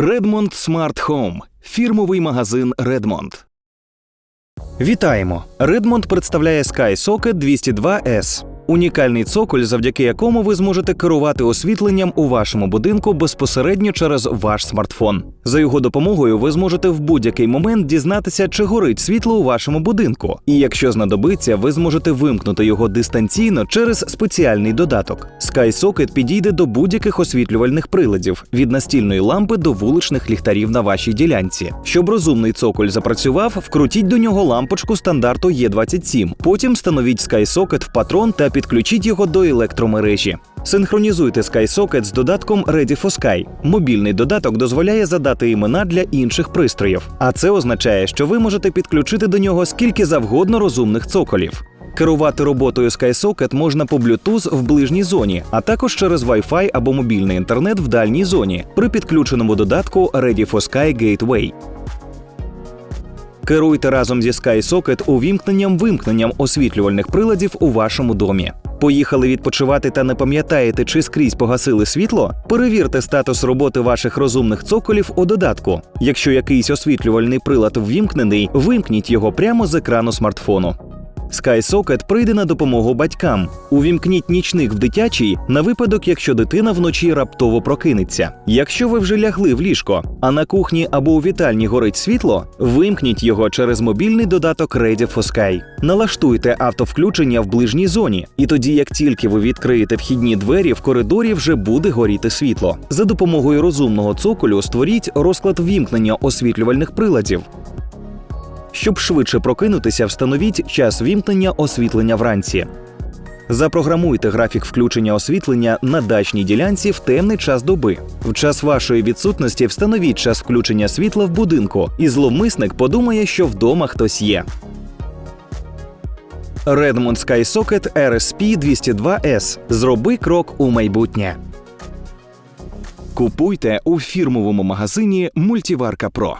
Redmond Smart Home – фірмовий магазин Redmond. Вітаємо! Redmond представляє SkySocket 202S. Унікальний цоколь, завдяки якому ви зможете керувати освітленням у вашому будинку безпосередньо через ваш смартфон. За його допомогою ви зможете в будь-який момент дізнатися, чи горить світло у вашому будинку. І якщо знадобиться, ви зможете вимкнути його дистанційно через спеціальний додаток. SkySocket підійде до будь-яких освітлювальних приладів від настільної лампи до вуличних ліхтарів на вашій ділянці. Щоб розумний цоколь запрацював, вкрутіть до нього лампочку стандарту Е27. Потім встановіть SkySocket в патрон та підключіть його до електромережі. Синхронізуйте SkySocket з додатком Ready for Sky. Мобільний додаток дозволяє задати імена для інших пристроїв, а це означає, що ви можете підключити до нього скільки завгодно розумних цоколів. Керувати роботою SkySocket можна по Bluetooth в ближній зоні, а також через Wi-Fi або мобільний інтернет в дальній зоні при підключеному додатку Ready for Sky Gateway. Керуйте разом зі SkySocket увімкненням-вимкненням освітлювальних приладів у вашому домі. Поїхали відпочивати та не пам'ятаєте, чи скрізь погасили світло? Перевірте статус роботи ваших розумних цоколів у додатку. Якщо якийсь освітлювальний прилад ввімкнений, вимкніть його прямо з екрану смартфону. SkySocket прийде на допомогу батькам. Увімкніть нічник в дитячий на випадок, якщо дитина вночі раптово прокинеться. Якщо ви вже лягли в ліжко, а на кухні або у вітальні горить світло, вимкніть його через мобільний додаток Ready for Sky. Налаштуйте автовключення в ближній зоні, і тоді, як тільки ви відкриєте вхідні двері, в коридорі вже буде горіти світло. За допомогою розумного цоколю створіть розклад вімкнення освітлювальних приладів. Щоб швидше прокинутися, встановіть час вімкнення освітлення вранці. Запрограмуйте графік включення освітлення на дачній ділянці в темний час доби. В час вашої відсутності встановіть час включення світла в будинку, і зловмисник подумає, що вдома хтось є. Redmond SkySocket RSP 202S. Зроби крок у майбутнє. Купуйте у фірмовому магазині Мультіварка Про.